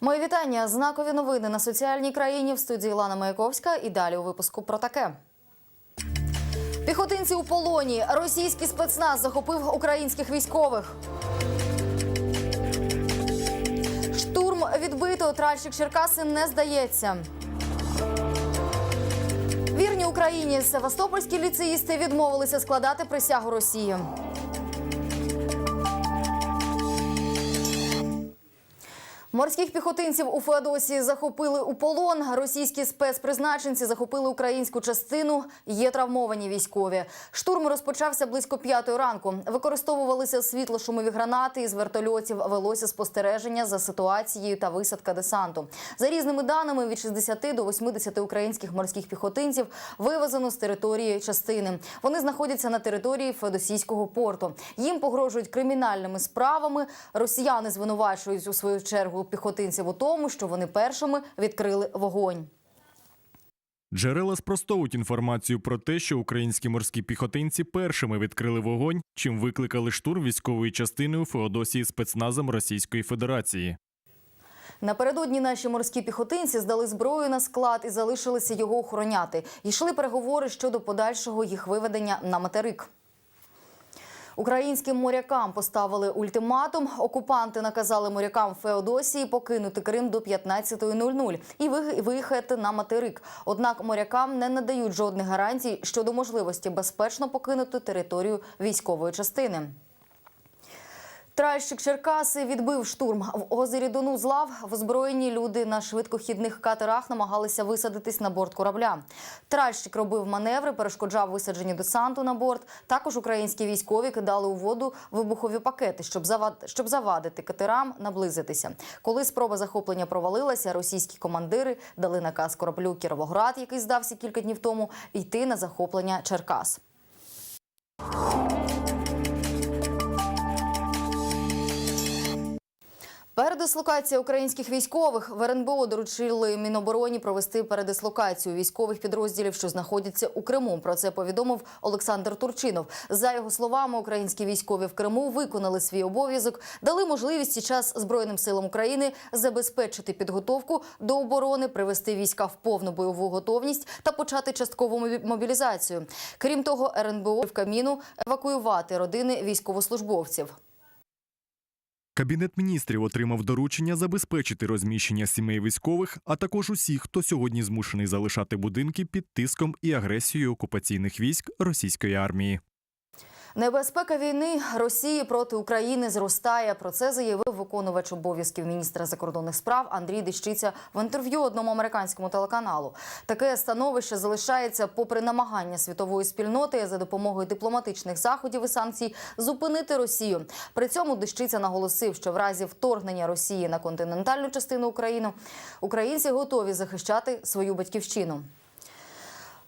Мої вітання. Знакові новини на соціальній країні в студії Лана Маяковська. І далі у випуску про таке. Піхотинці у полоні. Російський спецназ захопив українських військових. Штурм відбито. Тральщик Черкаси не здається. Вірні Україні севастопольські ліцеїсти відмовилися складати присягу Росії. Морських піхотинців у Феодосії захопили у полон. Російські спецпризначенці захопили українську частину. Є травмовані військові. Штурм розпочався близько п'ятої ранку. Використовувалися світло-шумові гранати із вертольотів. Велося спостереження за ситуацією та висадка десанту. За різними даними, від 60 до 80 українських морських піхотинців вивезено з території частини. Вони знаходяться на території Феодосійського порту. Їм погрожують кримінальними справами. Росіяни звинувачують у свою чергу піхотинців у тому, що вони першими відкрили вогонь. Джерела спростовують інформацію про те, що українські морські піхотинці першими відкрили вогонь, чим викликали штурм військової частини у Феодосії спецназом Російської Федерації. Напередодні наші морські піхотинці здали зброю на склад і залишилися його охороняти. Йшли переговори щодо подальшого їх виведення на материк. Українським морякам поставили ультиматум. Окупанти наказали морякам Феодосії покинути Крим до 15.00 і ви- виїхати на материк. Однак морякам не надають жодних гарантій щодо можливості безпечно покинути територію військової частини. Тральщик Черкаси відбив штурм в озері Дону злав. Озброєні люди на швидкохідних катерах намагалися висадитись на борт корабля. Тральщик робив маневри, перешкоджав висадженню десанту на борт. Також українські військові кидали у воду вибухові пакети, щоб завад- щоб завадити катерам наблизитися. Коли спроба захоплення провалилася, російські командири дали наказ кораблю Кіровоград, який здався кілька днів тому, йти на захоплення Черкас. Передислокація українських військових в РНБО доручили Мінобороні провести передислокацію військових підрозділів, що знаходяться у Криму. Про це повідомив Олександр Турчинов. За його словами, українські військові в Криму виконали свій обов'язок, дали можливість і час Збройним силам України забезпечити підготовку до оборони, привести війська в повну бойову готовність та почати часткову мобілізацію. Крім того, РНБО в каміну евакуювати родини військовослужбовців. Кабінет міністрів отримав доручення забезпечити розміщення сімей військових, а також усіх, хто сьогодні змушений залишати будинки під тиском і агресією окупаційних військ російської армії. Небезпека війни Росії проти України зростає. Про це заявив виконувач обов'язків міністра закордонних справ Андрій Дещиця в інтерв'ю одному американському телеканалу. Таке становище залишається попри намагання світової спільноти за допомогою дипломатичних заходів і санкцій зупинити Росію. При цьому Дещиця наголосив, що в разі вторгнення Росії на континентальну частину України українці готові захищати свою батьківщину.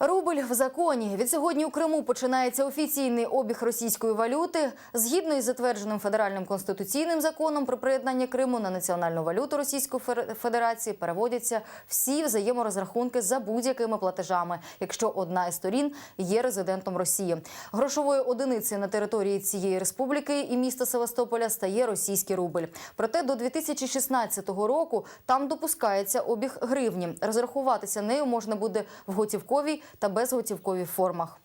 Рубль в законі. Від сьогодні у Криму починається офіційний обіг російської валюти. Згідно із затвердженим федеральним конституційним законом про приєднання Криму на національну валюту Російської Федерації переводяться всі взаєморозрахунки за будь-якими платежами, якщо одна із сторін є резидентом Росії. Грошовою одиницею на території цієї республіки і міста Севастополя стає російський рубль. Проте до 2016 року там допускається обіг гривні. Розрахуватися нею можна буде в готівковій та безготівковій формах.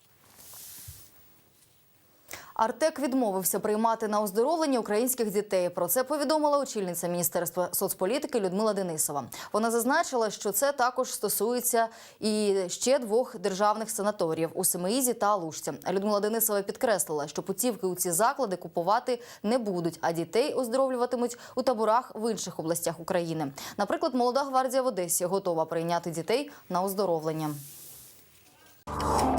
Артек відмовився приймати на оздоровлення українських дітей. Про це повідомила очільниця міністерства соцполітики Людмила Денисова. Вона зазначила, що це також стосується і ще двох державних санаторіїв у Семиїзі та Лужці. Людмила Денисова підкреслила, що путівки у ці заклади купувати не будуть, а дітей оздоровлюватимуть у таборах в інших областях України. Наприклад, молода гвардія в Одесі готова прийняти дітей на оздоровлення. 好。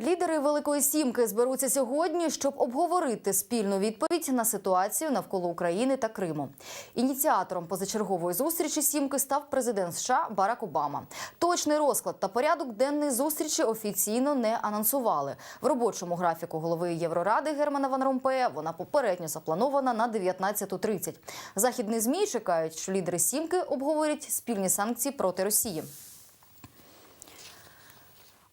Лідери Великої Сімки зберуться сьогодні, щоб обговорити спільну відповідь на ситуацію навколо України та Криму. Ініціатором позачергової зустрічі Сімки став президент США Барак Обама. Точний розклад та порядок денний зустрічі офіційно не анонсували. В робочому графіку голови Євроради Германа Ван Ромпея вона попередньо запланована на 19.30. Західні змі чекають, що лідери Сімки обговорять спільні санкції проти Росії.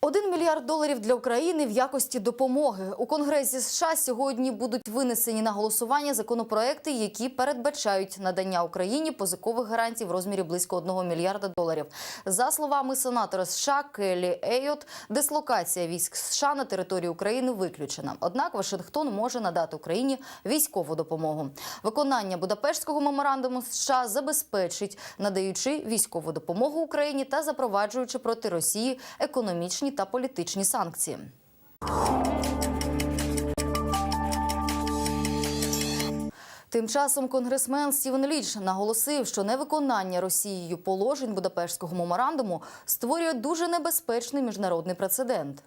Один мільярд доларів для України в якості допомоги у Конгресі США сьогодні будуть винесені на голосування законопроекти, які передбачають надання Україні позикових гарантій в розмірі близько 1 мільярда доларів. За словами сенатора США Келлі Ейот, дислокація військ США на території України виключена. Однак Вашингтон може надати Україні військову допомогу. Виконання Будапештського меморандуму США забезпечить, надаючи військову допомогу Україні та запроваджуючи проти Росії економічні та політичні санкції. Тим часом конгресмен Стівен Ліч наголосив, що невиконання Росією положень Будапештського меморандуму створює дуже небезпечний міжнародний прецедент.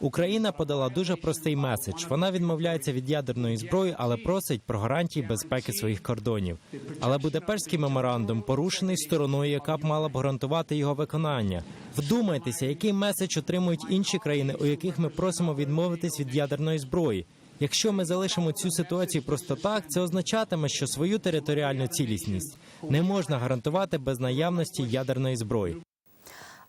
Україна подала дуже простий меседж. Вона відмовляється від ядерної зброї, але просить про гарантії безпеки своїх кордонів. Але Будапештський меморандум порушений стороною, яка б мала б гарантувати його виконання. Вдумайтеся, який меседж отримують інші країни, у яких ми просимо відмовитись від ядерної зброї. Якщо ми залишимо цю ситуацію просто так, це означатиме, що свою територіальну цілісність не можна гарантувати без наявності ядерної зброї.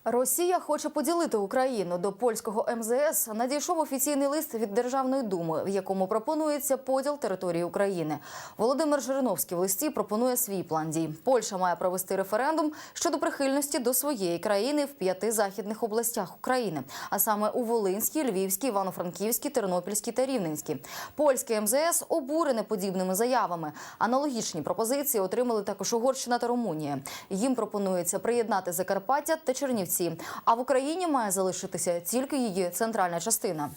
Росія хоче поділити Україну до польського МЗС. Надійшов офіційний лист від Державної думи, в якому пропонується поділ території України. Володимир Жириновський в листі пропонує свій план дій. Польща має провести референдум щодо прихильності до своєї країни в п'яти західних областях України, а саме у Волинській, Львівській, Івано-Франківській, Тернопільській та Рівненській. Польське МЗС обурене подібними заявами. Аналогічні пропозиції отримали також Угорщина та Румунія. Їм пропонується приєднати Закарпаття та Чернівці. А в Україні має залишитися тільки її центральна частина.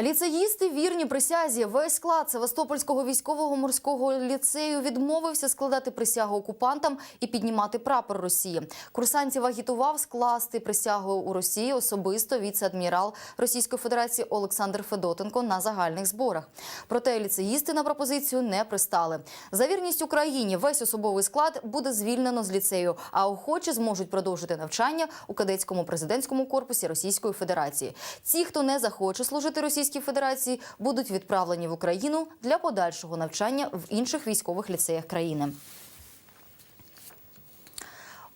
Ліцеїсти вірні присязі. Весь склад Севастопольського військового морського ліцею відмовився складати присягу окупантам і піднімати прапор Росії. Курсантів агітував скласти присягу у Росії особисто віце-адмірал Російської Федерації Олександр Федотенко на загальних зборах. Проте ліцеїсти на пропозицію не пристали. За вірність Україні весь особовий склад буде звільнено з ліцею, а охочі зможуть продовжити навчання у кадетському президентському корпусі Російської Федерації. Ті, хто не захоче служити Російській Федерації, будуть відправлені в Україну для подальшого навчання в інших військових ліцеях країни.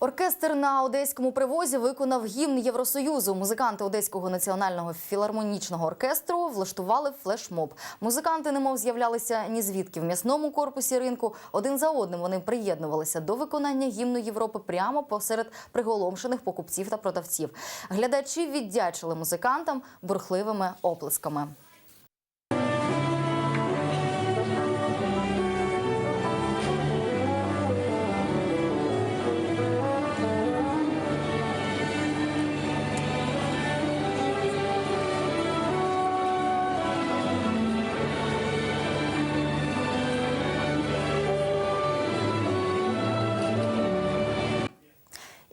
Оркестр на одеському привозі виконав гімн Євросоюзу. Музиканти Одеського національного філармонічного оркестру влаштували флешмоб. Музиканти немов з'являлися ні звідки в м'ясному корпусі ринку. Один за одним вони приєднувалися до виконання гімну Європи прямо посеред приголомшених покупців та продавців. Глядачі віддячили музикантам бурхливими оплесками.